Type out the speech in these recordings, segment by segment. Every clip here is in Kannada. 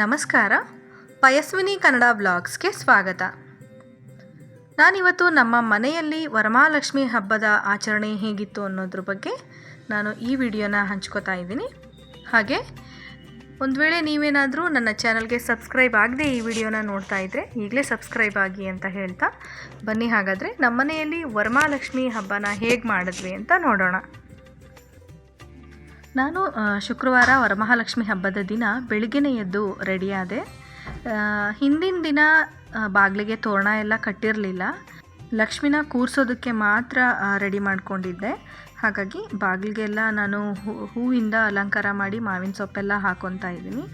ನಮಸ್ಕಾರ. ಪಯಸ್ವಿನಿ ಕನ್ನಡ ಬ್ಲಾಗ್ಸ್ಗೆ ಸ್ವಾಗತ. ನಾನಿವತ್ತು ನಮ್ಮ ಮನೆಯಲ್ಲಿ ವರಮಹಾಲಕ್ಷ್ಮಿ ಹಬ್ಬದ ಆಚರಣೆ ಹೇಗಿತ್ತು ಅನ್ನೋದ್ರ ಬಗ್ಗೆ ನಾನು ಈ ವಿಡಿಯೋನ ಹಂಚ್ಕೋತಾ ಇದ್ದೀನಿ. ಹಾಗೆ, ಒಂದು ವೇಳೆ ನೀವೇನಾದರೂ ನನ್ನ ಚಾನಲ್ಗೆ ಸಬ್ಸ್ಕ್ರೈಬ್ ಆಗದೆ ಈ ವಿಡಿಯೋನ ನೋಡ್ತಾ ಇದ್ದರೆ ಈಗಲೇ ಸಬ್ಸ್ಕ್ರೈಬ್ ಆಗಿ ಅಂತ ಹೇಳ್ತಾ ಬನ್ನಿ. ಹಾಗಾದರೆ ನಮ್ಮ ಮನೆಯಲ್ಲಿ ವರಮಹಾಲಕ್ಷ್ಮಿ ಹಬ್ಬನ ಹೇಗೆ ಮಾಡಿದ್ವಿ ಅಂತ ನೋಡೋಣ. ನಾನು ಶುಕ್ರವಾರ ವರಮಹಾಲಕ್ಷ್ಮಿ ಹಬ್ಬದ ದಿನ ಬೆಳಿಗ್ಗೆನೇ ಎದ್ದು ರೆಡಿಯಾದೆ ಹಿಂದಿನ ದಿನ ಬಾಗಿಲಿಗೆ ತೋರಣ ಎಲ್ಲ ಕಟ್ಟಿರಲಿಲ್ಲ. ಲಕ್ಷ್ಮಿನ ಕೂರಿಸೋದಕ್ಕೆ ಮಾತ್ರ ರೆಡಿ ಮಾಡಿಕೊಂಡಿದ್ದೆ. ಹಾಗಾಗಿ ಬಾಗಿಲಿಗೆಲ್ಲ ನಾನು ಹೂವಿಂದ ಅಲಂಕಾರ ಮಾಡಿ ಮಾವಿನ ಸೊಪ್ಪೆಲ್ಲ ಹಾಕೊತಾ ಇದ್ದೀನಿ.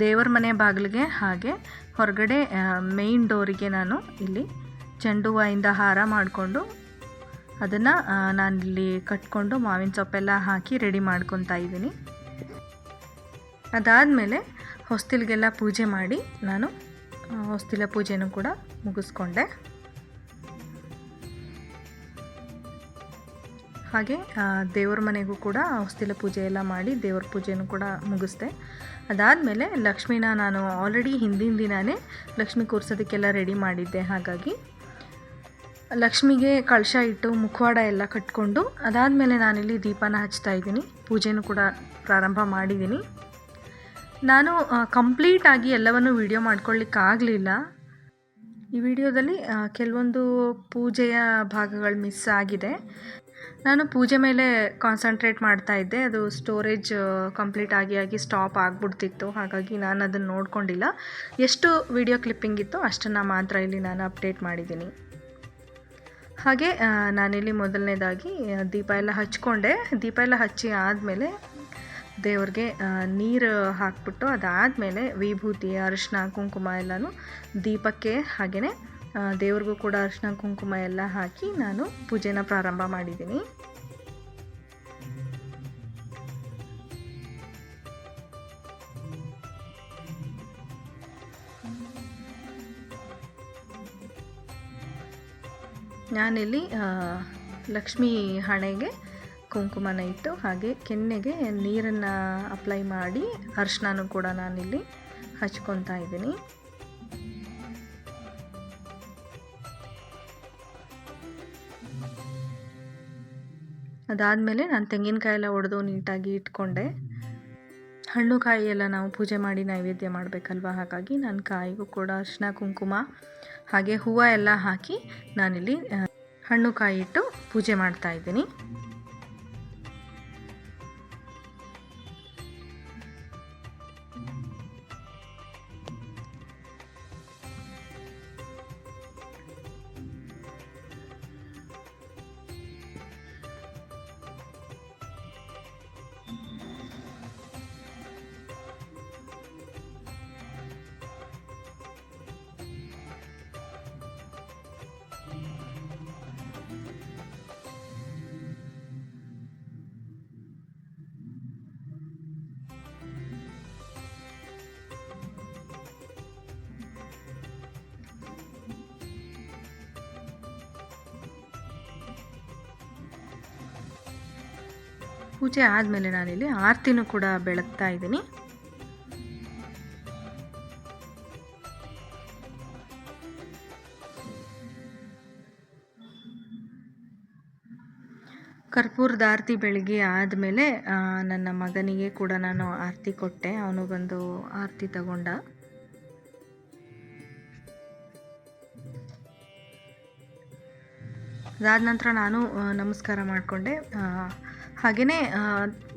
ದೇವರ ಮನೆ ಬಾಗಿಲಿಗೆ ಹಾಗೆ ಹೊರಗಡೆ ಮೇಯ್ನ್ ಡೋರಿಗೆ ನಾನು ಇಲ್ಲಿ ಚೆಂಡು ಹೂವಿಂದ ಹಾರ ಮಾಡಿಕೊಂಡು ಅದನ್ನು ನಾನಿಲ್ಲಿ ಕಟ್ಕೊಂಡು ಮಾವಿನ ಸೊಪ್ಪೆಲ್ಲ ಹಾಕಿ ರೆಡಿ ಮಾಡ್ಕೊತಾ ಇದ್ದೀನಿ. ಅದಾದಮೇಲೆ ಹೊಸ್ತಿಲಿಗೆಲ್ಲ ಪೂಜೆ ಮಾಡಿ ನಾನು ಹೊಸ್ತಿಲ ಪೂಜೆನೂ ಕೂಡ ಮುಗಿಸ್ಕೊಂಡೆ. ಹಾಗೆ ದೇವ್ರ ಮನೆಗೂ ಕೂಡ ಹೊಸ್ತಿಲ ಪೂಜೆ ಎಲ್ಲ ಮಾಡಿ ದೇವ್ರ ಪೂಜೆನೂ ಕೂಡ ಮುಗಿಸ್ದೆ. ಅದಾದಮೇಲೆ ಲಕ್ಷ್ಮೀನ ನಾನು ಆಲ್ರೆಡಿ ಹಿಂದಿನ ದಿನವೇ ಲಕ್ಷ್ಮಿ ಕೂರ್ಸೋದಕ್ಕೆಲ್ಲ ರೆಡಿ ಮಾಡಿದ್ದೆ, ಹಾಗಾಗಿ. ಲಕ್ಷ್ಮಿಗೆ ಕಳಶ ಇಟ್ಟು ಮುಖವಾಡ ಎಲ್ಲ ಕಟ್ಕೊಂಡು ಅದಾದಮೇಲೆ ನಾನಿಲ್ಲಿ ದೀಪನ ಹಚ್ತಾ ಇದ್ದೀನಿ. ಪೂಜೆನೂ ಕೂಡ ಪ್ರಾರಂಭ ಮಾಡಿದ್ದೀನಿ. ನಾನು ಕಂಪ್ಲೀಟಾಗಿ ಎಲ್ಲವನ್ನು ವಿಡಿಯೋ ಮಾಡ್ಕೊಳ್ಳಿಕ್ಕಾಗಲಿಲ್ಲ. ಈ ವಿಡಿಯೋದಲ್ಲಿ ಕೆಲವೊಂದು ಪೂಜೆಯ ಭಾಗಗಳು ಮಿಸ್ ಆಗಿದೆ. ನಾನು ಪೂಜೆ ಮೇಲೆ ಕಾನ್ಸಂಟ್ರೇಟ್ ಮಾಡ್ತಾ ಇದ್ದೆ. ಅದು ಸ್ಟೋರೇಜ್ ಕಂಪ್ಲೀಟ್ ಆಗಿ ಆಗಿ ಸ್ಟಾಪ್ ಆಗಿಬಿಡ್ತಿತ್ತು. ಹಾಗಾಗಿ ನಾನು ಅದನ್ನು ನೋಡ್ಕೊಂಡಿಲ್ಲ. ಎಷ್ಟು ವಿಡಿಯೋ ಕ್ಲಿಪ್ಪಿಂಗ್ ಇತ್ತು ಅಷ್ಟನ್ನು ಮಾತ್ರ ಇಲ್ಲಿ ನಾನು ಅಪ್ಡೇಟ್ ಮಾಡಿದ್ದೀನಿ. ಹಾಗೆ ನಾನಿಲ್ಲಿ ಮೊದಲನೇದಾಗಿ ದೀಪ ಎಲ್ಲ ಹಚ್ಕೊಂಡೆ. ದೀಪ ಎಲ್ಲ ಹಚ್ಚಿ ಆದಮೇಲೆ ದೇವ್ರಿಗೆ ನೀರು ಹಾಕ್ಬಿಟ್ಟು ಅದಾದಮೇಲೆ ವಿಭೂತಿ, ಅರಿಶಿನ, ಕುಂಕುಮ ಎಲ್ಲನೂ ದೀಪಕ್ಕೆ ಹಾಗೆಯೇ ದೇವ್ರಿಗೂ ಕೂಡ ಅರಿಶಿನ, ಕುಂಕುಮ ಎಲ್ಲ ಹಾಕಿ ನಾನು ಪೂಜೆನ ಪ್ರಾರಂಭ ಮಾಡಿದ್ದೀನಿ. ನಾನಿಲ್ಲಿ ಲಕ್ಷ್ಮೀ ಹಣೆಗೆ ಕುಂಕುಮನ ಇಟ್ಟು ಹಾಗೆ ಕೆನ್ನೆಗೆ ನೀರನ್ನು ಅಪ್ಲೈ ಮಾಡಿ ಅರಿಶಿನೂ ಕೂಡ ನಾನಿಲ್ಲಿ ಹಚ್ಕೊತಾ ಇದ್ದೀನಿ. ಅದಾದಮೇಲೆ ನಾನು ತೆಂಗಿನಕಾಯಿ ಎಲ್ಲ ಒಡೆದು ನೀಟಾಗಿ ಇಟ್ಕೊಂಡೆ. ಹಣ್ಣು ಕಾಯಿ ಎಲ್ಲ ನಾವು ಪೂಜೆ ಮಾಡಿ ನೈವೇದ್ಯ ಮಾಡಬೇಕಲ್ವ? ಹಾಗಾಗಿ ನಾನು ಕಾಯಿಗೂ ಕೂಡ ಅರಿಶಿನ ಕುಂಕುಮ, ಹಾಗೆ ಹೂವು ಎಲ್ಲ ಹಾಕಿ ನಾನಿಲ್ಲಿ ಹಣ್ಣು ಕಾಯಿ ಇಟ್ಟು ಪೂಜೆ ಮಾಡ್ತಾ ಪೂಜೆ ಆದಮೇಲೆ ನಾನಿಲ್ಲಿ ಆರತಿನೂ ಕೂಡ ಬೆಳಗ್ತಾ ಇದ್ದೀನಿ. ಕರ್ಪೂರದ ಆರತಿ ಬೆಳಗ್ಗೆ ಆದಮೇಲೆ ನನ್ನ ಮಗನಿಗೆ ಕೂಡ ನಾನು ಆರತಿ ಕೊಟ್ಟೆ. ಅವನು ಬಂದು ಆರತಿ ತಗೊಂಡ. ಅದಾದ ನಂತರ ನಾನು ನಮಸ್ಕಾರ ಮಾಡಿಕೊಂಡೆ. ಹಾಗೆಯೇ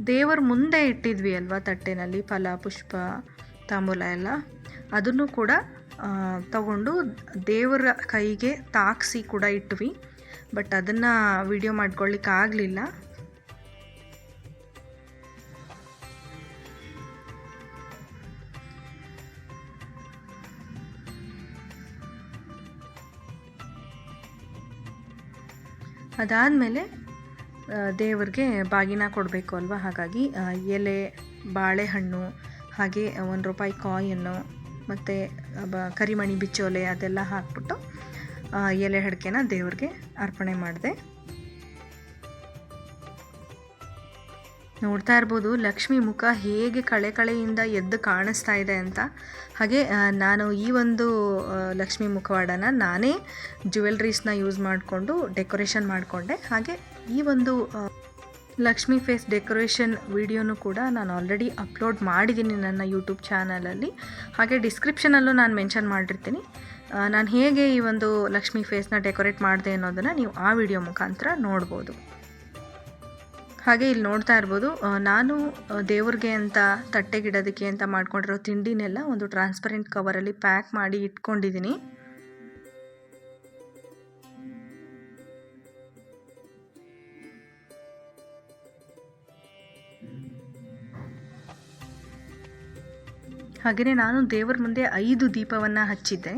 ದೇವರ ಮುಂದೆ ಇಟ್ಟಿದ್ವಿ ಅಲ್ವಾ ತಟ್ಟೆನಲ್ಲಿ ಫಲ, ಪುಷ್ಪ, ತಾಂಬೂಲ ಎಲ್ಲ? ಅದನ್ನು ಕೂಡ ತಗೊಂಡು ದೇವರ ಕೈಗೆ ತಾಕ್ಸಿ ಕೂಡ ಇಟ್ವಿ. ಬಟ್ ಅದನ್ನು ವಿಡಿಯೋ ಮಾಡ್ಕೊಳ್ಳಿಕ್ಕೆ ಆಗಲಿಲ್ಲ. ಅದಾದಮೇಲೆ ದೇವ್ರಿಗೆ ಬಾಗಿನ ಕೊಡಬೇಕು ಅಲ್ವಾ? ಹಾಗಾಗಿ ಎಲೆ, ಬಾಳೆಹಣ್ಣು, ಹಾಗೆ ಒಂದು ರೂಪಾಯಿ ಕಾಯನ್ನು, ಮತ್ತು ಬ, ಕರಿಮಣಿ ಬಿಚ್ಚೋಲೆ ಅದೆಲ್ಲ ಹಾಕ್ಬಿಟ್ಟು ಎಲೆ ಅಡಿಕೆನ ದೇವ್ರಿಗೆ ಅರ್ಪಣೆ ಮಾಡಿದೆ. ನೋಡ್ತಾ ಇರ್ಬೋದು, ಲಕ್ಷ್ಮಿ ಮುಖ ಹೇಗೆ ಕಳೆ ಕಳೆಯಿಂದ ಎದ್ದು ಕಾಣಿಸ್ತಾ ಇದೆ ಅಂತ. ಹಾಗೆ ನಾನು ಈ ಒಂದು ಲಕ್ಷ್ಮಿ ಮುಖವಾಡನ ನಾನೇ ಜ್ಯುವೆಲ್ರೀಸ್ನ ಯೂಸ್ ಮಾಡಿಕೊಂಡು ಡೆಕೋರೇಷನ್ ಮಾಡಿಕೊಂಡೆ. ಹಾಗೆ ಈ ಒಂದು ಲಕ್ಷ್ಮಿ ಫೇಸ್ ಡೆಕೋರೇಷನ್ ವಿಡಿಯೋನು ಕೂಡ ನಾನು ಆಲ್ರೆಡಿ ಅಪ್ಲೋಡ್ ಮಾಡಿದ್ದೀನಿ ನನ್ನ ಯೂಟ್ಯೂಬ್ ಚಾನಲಲ್ಲಿ. ಹಾಗೆ ಡಿಸ್ಕ್ರಿಪ್ಷನಲ್ಲೂ ನಾನು ಮೆನ್ಷನ್ ಮಾಡಿರ್ತೀನಿ. ನಾನು ಹೇಗೆ ಈ ಒಂದು ಲಕ್ಷ್ಮಿ ಫೇಸ್ನ ಡೆಕೋರೇಟ್ ಮಾಡಿದೆ ಅನ್ನೋದನ್ನು ನೀವು ಆ ವಿಡಿಯೋ ಮುಖಾಂತರ ನೋಡ್ಬೋದು. ಹಾಗೆ ಇಲ್ಲಿ ನೋಡ್ತಾ ಇರ್ಬೋದು ನಾನು ದೇವ್ರಿಗೆ ಅಂತ ತಟ್ಟೆಗಿಡೋದಕ್ಕೆ ಅಂತ ಮಾಡ್ಕೊಂಡಿರೋ ತಿಂಡಿನೆಲ್ಲ ಒಂದು ಟ್ರಾನ್ಸ್ಪರೆಂಟ್ ಕವರಲ್ಲಿ ಪ್ಯಾಕ್ ಮಾಡಿ ಇಟ್ಕೊಂಡಿದ್ದೀನಿ. ಹಾಗೆಯೇ ನಾನು ದೇವರ ಮುಂದೆ ಐದು ದೀಪವನ್ನು ಹಚ್ಚಿದ್ದೆ.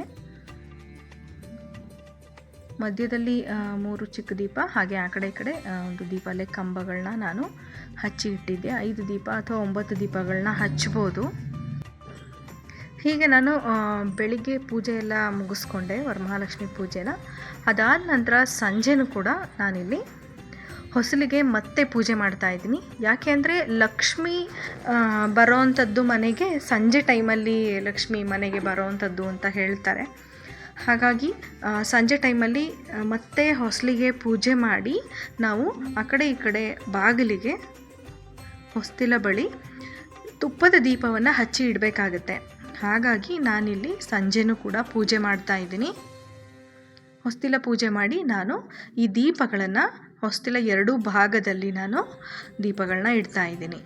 ಮಧ್ಯದಲ್ಲಿ ಮೂರು ಚಿಕ್ಕ ದೀಪ, ಹಾಗೆ ಆ ಕಡೆ ಈ ಕಡೆ ಒಂದು ಒಂದು ದೀಪಾಲೆ ಕಂಬಗಳನ್ನ ನಾನು ಹಚ್ಚಿ ಇಟ್ಟಿದ್ದೆ. ಐದು ದೀಪ ಅಥವಾ ಒಂಬತ್ತು ದೀಪಗಳನ್ನ ಹಚ್ಬೋದು. ಹೀಗೆ ನಾನು ಬೆಳಿಗ್ಗೆ ಪೂಜೆ ಎಲ್ಲ ಮುಗಿಸ್ಕೊಂಡೆ, ವರಮಹಾಲಕ್ಷ್ಮಿ ಪೂಜೆನ. ಅದಾದ ನಂತರ ಸಂಜೆನೂ ಕೂಡ ನಾನಿಲ್ಲಿ ಹೊಸಲಿಗೆ ಮತ್ತೆ ಪೂಜೆ ಮಾಡ್ತಾ ಇದ್ದೀನಿ. ಯಾಕೆ ಅಂದರೆ ಲಕ್ಷ್ಮಿ ಬರೋ ಬರೋವಂಥದ್ದು ಮನೆಗೆ ಸಂಜೆ ಟೈಮಲ್ಲಿ ಲಕ್ಷ್ಮಿ ಮನೆಗೆ ಬರೋವಂಥದ್ದು ಅಂತ ಹೇಳ್ತಾರೆ. ಹಾಗಾಗಿ ಸಂಜೆ ಟೈಮಲ್ಲಿ ಮತ್ತೆ ಹೊಸಲಿಗೆ ಪೂಜೆ ಮಾಡಿ ನಾವು ಆ ಕಡೆ ಈ ಕಡೆ ಬಾಗಿಲಿಗೆ ಹೊಸ್ತಿಲ ಬಳಿ ತುಪ್ಪದ ದೀಪವನ್ನು ಹಚ್ಚಿ ಇಡಬೇಕಾಗತ್ತೆ. ಹಾಗಾಗಿ ನಾನಿಲ್ಲಿ ಸಂಜೆನೂ ಕೂಡ ಪೂಜೆ ಮಾಡ್ತಾ ಇದ್ದೀನಿ. ಹೊಸ್ತಿಲ ಪೂಜೆ ಮಾಡಿ ನಾನು ಈ ದೀಪಗಳನ್ನು ಹೊಸ್ತಿಲ ಎರಡೂ ಭಾಗದಲ್ಲಿ ನಾನು ದೀಪಗಳನ್ನ ಇಡ್ತಾ ಇದ್ದೀನಿ.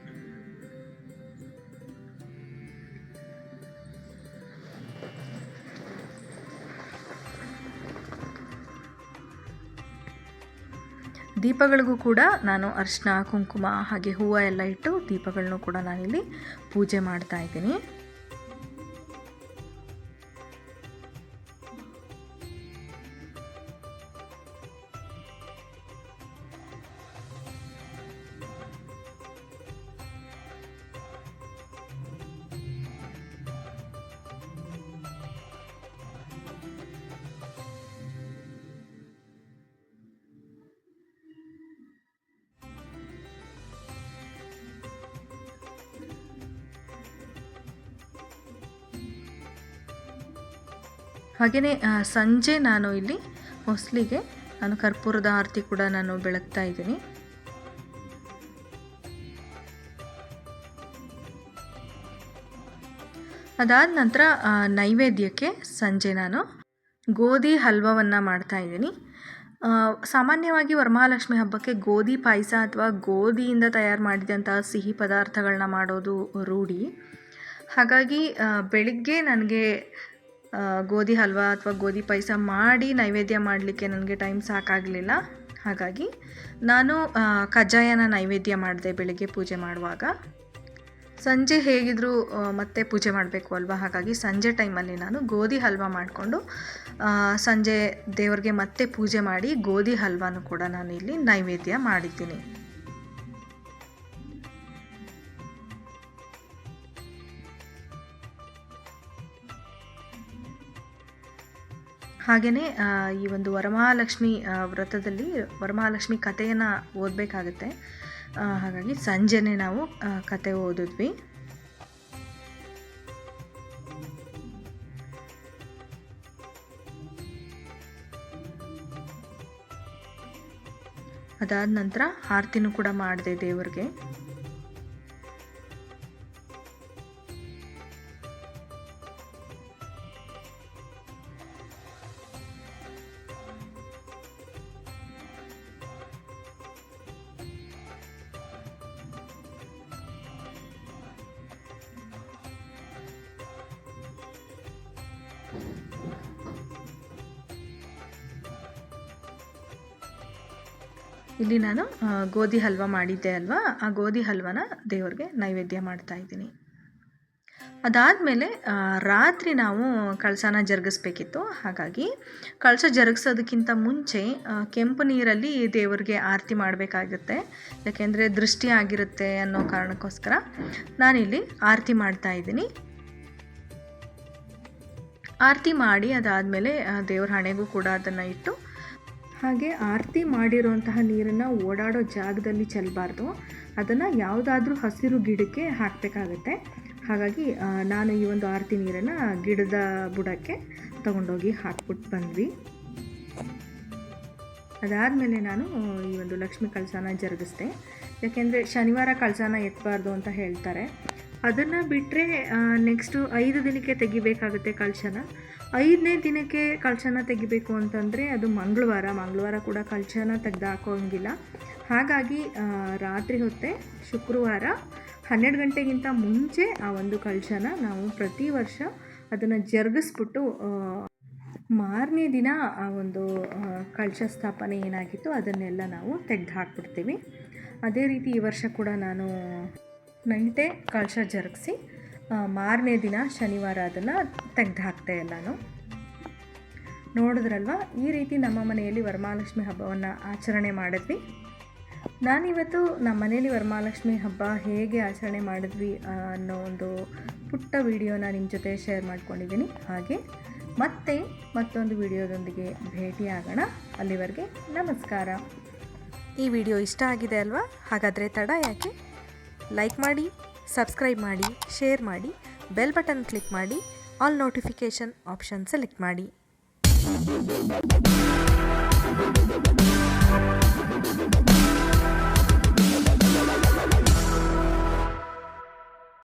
ದೀಪಗಳಿಗೂ ಕೂಡ ನಾನು ಅರಿಶಿನ, ಕುಂಕುಮ ಹಾಗೆ ಹೂವು ಎಲ್ಲ ಇಟ್ಟು ದೀಪಗಳನ್ನು ಕೂಡ ನಾನಿಲ್ಲಿ ಪೂಜೆ ಮಾಡ್ತಾ ಇದ್ದೀನಿ. ಹಾಗೆಯೇ ಸಂಜೆ ನಾನು ಇಲ್ಲಿ ಹೊಸ್ಲಿಗೆ ನಾನು ಕರ್ಪೂರದ ಆರತಿ ಕೂಡ ನಾನು ಬೆಳಗ್ತಾ ಇದ್ದೀನಿ. ಅದಾದ ನಂತರ ನೈವೇದ್ಯಕ್ಕೆ ಸಂಜೆ ನಾನು ಗೋಧಿ ಹಲ್ವವನ್ನು ಮಾಡ್ತಾ ಇದ್ದೀನಿ. ಸಾಮಾನ್ಯವಾಗಿ ವರಮಹಾಲಕ್ಷ್ಮಿ ಹಬ್ಬಕ್ಕೆ ಗೋಧಿ ಪಾಯಸ ಅಥವಾ ಗೋಧಿಯಿಂದ ತಯಾರು ಮಾಡಿದಂತಹ ಸಿಹಿ ಪದಾರ್ಥಗಳನ್ನ ಮಾಡೋದು ರೂಢಿ. ಹಾಗಾಗಿ ಬೆಳಿಗ್ಗೆ ನನಗೆ ಗೋಧಿ ಹಲ್ವ ಅಥವಾ ಗೋಧಿ ಪಾಯಸ ಮಾಡಿ ನೈವೇದ್ಯ ಮಾಡಲಿಕ್ಕೆ ನನಗೆ ಟೈಮ್ ಸಾಕಾಗಲಿಲ್ಲ. ಹಾಗಾಗಿ ನಾನು ಕಜ್ಜಾಯನ ನೈವೇದ್ಯ ಮಾಡಿದೆ ಬೆಳಿಗ್ಗೆ ಪೂಜೆ ಮಾಡುವಾಗ. ಸಂಜೆ ಹೇಗಿದ್ರೂ ಮತ್ತೆ ಪೂಜೆ ಮಾಡಬೇಕು ಅಲ್ವಾ? ಹಾಗಾಗಿ ಸಂಜೆ ಟೈಮಲ್ಲಿ ನಾನು ಗೋಧಿ ಹಲ್ವ ಮಾಡಿಕೊಂಡು ಸಂಜೆ ದೇವರಿಗೆ ಮತ್ತೆ ಪೂಜೆ ಮಾಡಿ ಗೋಧಿ ಹಲ್ವಾನು ಕೂಡ ನಾನು ಇಲ್ಲಿ ನೈವೇದ್ಯ ಮಾಡಿದ್ದೀನಿ. ಹಾಗೆಯೇ ಈ ಒಂದು ವರಮಹಾಲಕ್ಷ್ಮಿ ವ್ರತದಲ್ಲಿ ವರಮಹಾಲಕ್ಷ್ಮಿ ಕಥೆಯನ್ನು ಓದಬೇಕಾಗತ್ತೆ. ಹಾಗಾಗಿ ಸಂಜೆನೇ ನಾವು ಕತೆ ಓದಿದ್ವಿ. ಅದಾದ ನಂತರ ಆರತಿನೂ ಕೂಡ ಮಾಡಿದೆ ದೇವ್ರಿಗೆ. ಇಲ್ಲಿ ನಾನು ಗೋಧಿ ಹಲ್ವ ಮಾಡಿದ್ದೆ ಅಲ್ವಾ? ಆ ಗೋಧಿ ಹಲ್ವನ ದೇವ್ರಿಗೆ ನೈವೇದ್ಯ ಮಾಡ್ತಾ ಇದ್ದೀನಿ. ಅದಾದಮೇಲೆ ರಾತ್ರಿ ನಾವು ಕಳಸನ ಜರುಗಿಸ್ಬೇಕಿತ್ತು. ಹಾಗಾಗಿ ಕಳಸ ಜರುಗಿಸೋದಕ್ಕಿಂತ ಮುಂಚೆ ಕೆಂಪು ನೀರಲ್ಲಿ ದೇವರಿಗೆ ಆರತಿ ಮಾಡಬೇಕಾಗುತ್ತೆ ಯಾಕೆಂದರೆ ದೃಷ್ಟಿ ಆಗಿರುತ್ತೆ ಅನ್ನೋ ಕಾರಣಕ್ಕೋಸ್ಕರ ನಾನಿಲ್ಲಿ ಆರತಿ ಮಾಡ್ತಾ ಇದ್ದೀನಿ. ಆರತಿ ಮಾಡಿ ಅದಾದಮೇಲೆ ದೇವ್ರ ಹಣೆಗೂ ಕೂಡ ಅದನ್ನು ಇಟ್ಟು ಹಾಗೆ ಆರತಿ ಮಾಡಿರೋಂತಹ ನೀರನ್ನು ಓಡಾಡೋ ಜಾಗದಲ್ಲಿ ಚೆಲ್ಲಬಾರ್ದು ಅದನ್ನು ಯಾವುದಾದ್ರೂ ಹಸಿರು ಗಿಡಕ್ಕೆ ಹಾಕಬೇಕಾಗತ್ತೆ. ಹಾಗಾಗಿ ನಾನು ಈ ಒಂದು ಆರತಿ ನೀರನ್ನು ಗಿಡದ ಬುಡಕ್ಕೆ ತಗೊಂಡೋಗಿ ಹಾಕ್ಬಿಟ್ಟು ಬಂದ್ವಿ. ಅದಾದಮೇಲೆ ನಾನು ಈ ಒಂದು ಲಕ್ಷ್ಮಿ ಕಳಸನ ಜರುಗಿಸ್ದೆ. ಯಾಕೆಂದರೆ ಶನಿವಾರ ಕಳಸನ ಎತ್ತಬಾರ್ದು ಅಂತ ಹೇಳ್ತಾರೆ. ಅದನ್ನು ಬಿಟ್ಟರೆ ನೆಕ್ಸ್ಟು ಐದು ದಿನಕ್ಕೆ ತೆಗಿಬೇಕಾಗುತ್ತೆ ಕಳಶನ ಐದನೇ ದಿನಕ್ಕೆ ಕಳಶನ ತೆಗಿಬೇಕು ಅಂತಂದರೆ ಅದು ಮಂಗಳವಾರ. ಮಂಗಳವಾರ ಕೂಡ ಕಳಶನ ತೆಗ್ದು ಹಾಕೋಂಗಿಲ್ಲ ಹಾಗಾಗಿ ರಾತ್ರಿ ಹೊತ್ತೆ ಶುಕ್ರವಾರ ಹನ್ನೆರಡು ಗಂಟೆಗಿಂತ ಮುಂಚೆ ಆ ಒಂದು ಕಳಶನ ನಾವು ಪ್ರತಿ ವರ್ಷ ಅದನ್ನು ಜರುಗಿಸ್ಬಿಟ್ಟು ಮಾರನೇ ದಿನ ಆ ಒಂದು ಕಳಶ ಸ್ಥಾಪನೆ ಏನಾಗಿತ್ತು ಅದನ್ನೆಲ್ಲ ನಾವು ತೆಗೆದು ಹಾಕ್ಬಿಡ್ತೀವಿ ಅದೇ ರೀತಿ ಈ ವರ್ಷ ಕೂಡ ನಾನು ನೈಟೇ ಕಳಶ ಜರುಗಿಸಿ ಮಾರನೇ ದಿನ ಶನಿವಾರ ಅದನ್ನು ತೆಗೆದು ಹಾಕ್ತೆ ಎಲ್ಲನೂ. ನೋಡಿದ್ರಲ್ವ? ಈ ರೀತಿ ನಮ್ಮ ಮನೆಯಲ್ಲಿ ವರಮಹಾಲಕ್ಷ್ಮಿ ಹಬ್ಬವನ್ನು ಆಚರಣೆ ಮಾಡಿದ್ವಿ. ನಾನಿವತ್ತು ನಮ್ಮ ಮನೆಯಲ್ಲಿ ವರಮಹಾಲಕ್ಷ್ಮಿ ಹಬ್ಬ ಹೇಗೆ ಆಚರಣೆ ಮಾಡಿದ್ವಿ ಅನ್ನೋ ಒಂದು ಪುಟ್ಟ ವಿಡಿಯೋನ ನಿಮ್ಮ ಜೊತೆ ಶೇರ್ ಮಾಡ್ಕೊಂಡಿದ್ದೀನಿ ಹಾಗೆ ಮತ್ತೆ ಮತ್ತೊಂದು ವಿಡಿಯೋದೊಂದಿಗೆ ಭೇಟಿಯಾಗೋಣ. ಅಲ್ಲಿವರೆಗೆ ನಮಸ್ಕಾರ. ಈ ವಿಡಿಯೋ ಇಷ್ಟ ಆಗಿದೆ ಅಲ್ವಾ? ಹಾಗಾದರೆ ತಡ ಯಾಕೆ? ಲೈಕ್ ಮಾಡಿ. ಸಬ್ಸ್ಕ್ರೈಬ್ ಮಾಡಿ ಶೇರ್ ಮಾಡಿ ಬೆಲ್ ಬಟನ್ ಕ್ಲಿಕ್ ಮಾಡಿ ಆಲ್ ನೋಟಿಫಿಕೇಷನ್ ಆಪ್ಷನ್ ಸೆಲೆಕ್ಟ್ ಮಾಡಿ.